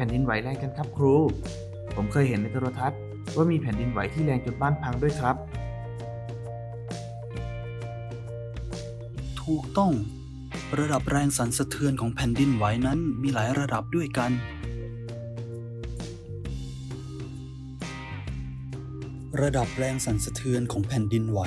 แผ่นดินไหวแรงกันครับครู ผมเคยเห็นในโทรทัศน์ว่ามีแผ่นดินไหวที่แรงจนบ้านพังด้วยครับ ถูกต้อง ระดับแรงสั่นสะเทือนของแผ่นดินไหวนั้นมีหลายระดับด้วยกัน ระดับแรงสั่นสะเทือนของแผ่นดินไหว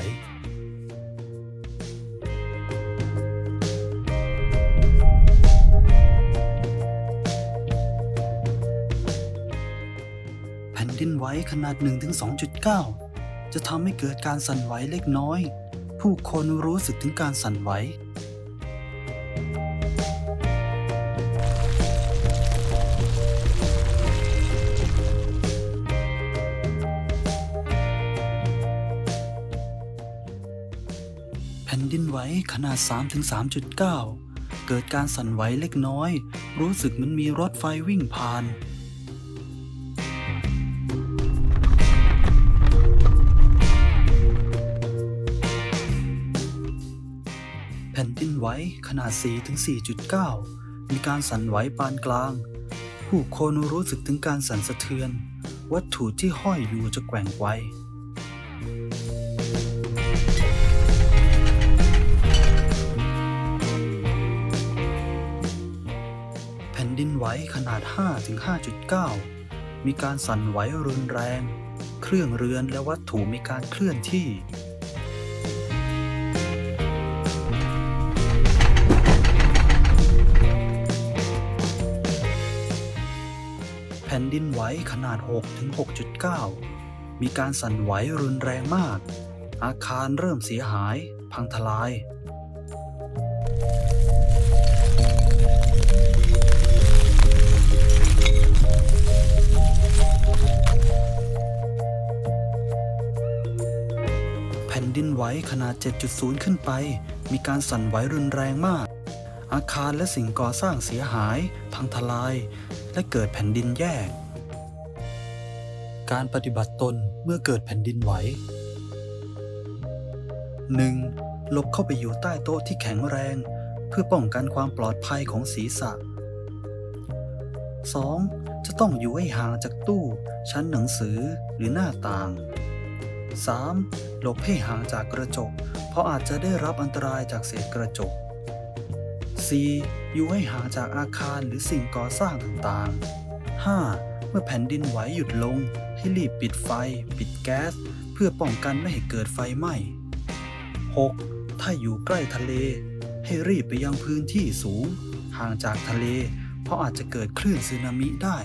ดินไหวขนาด 1-2.9 จะทำให้เกิดการสั่นไหวเล็กน้อย ผู้คนรู้สึกถึงการสั่นไหวแผ่นดินไหวขนาด 3-3.9 เกิดการสั่นไหวเล็กน้อย รู้สึกเหมันมีรถไฟวิ่งผ่าน ดินไหวขนาด 4-4.9 มีการสั่นไหวปานกลาง ผู้คนรู้สึกถึงการสั่นสะเทือน วัตถุที่ห้อยอยู่จะแกว่งไวแผ่นดินไหวขนาด 5-5.9 มีการสั่นไหวรุนแรง เครื่องเรือนและวัตถุมีการเคลื่อนที่ ผ่นดินไหวขนาด6-6.9 มีการสั่นไหวรุนแรงมาก อาคารเริ่มเสียหาย พังทลาย แผ่นดินไหวขนาด 7.0 ขึ้นไป มีการสั่นไหวรุนแรงมาก อาคารและสิ่งก่อสร้างเสียหาย พังทลาย และเกิดแผ่นดินแยก การปฏิบัติตนเมื่อเกิดแผ่นดินไหว 1. หลบเข้าไปอยู่ใต้โต๊ะที่แข็งแรง เพื่อป้องกันความปลอดภัยของศีรษะ 2. จะต้องอยู่ให้ห่างจากตู้ ชั้นหนังสือหรือหน้าต่าง 3. หลบให้ห่างจากกระจก เพราะอาจจะได้รับอันตรายจากเศษกระจก 4. อยู่ให้ห่างจากอาคารหรือสิ่งก่อสร้างต่างๆ 5. เมื่อแผ่นดินไหวหยุดลง ให้รีบปิดไฟ ปิดแก๊ส เพื่อป้องกันไม่ให้เกิดไฟไหม้ 6. ถ้าอยู่ใกล้ทะเล ให้รีบไปยังพื้นที่สูง ห่างจากทะเล เพราะอาจจะเกิดคลื่นสึนามิได้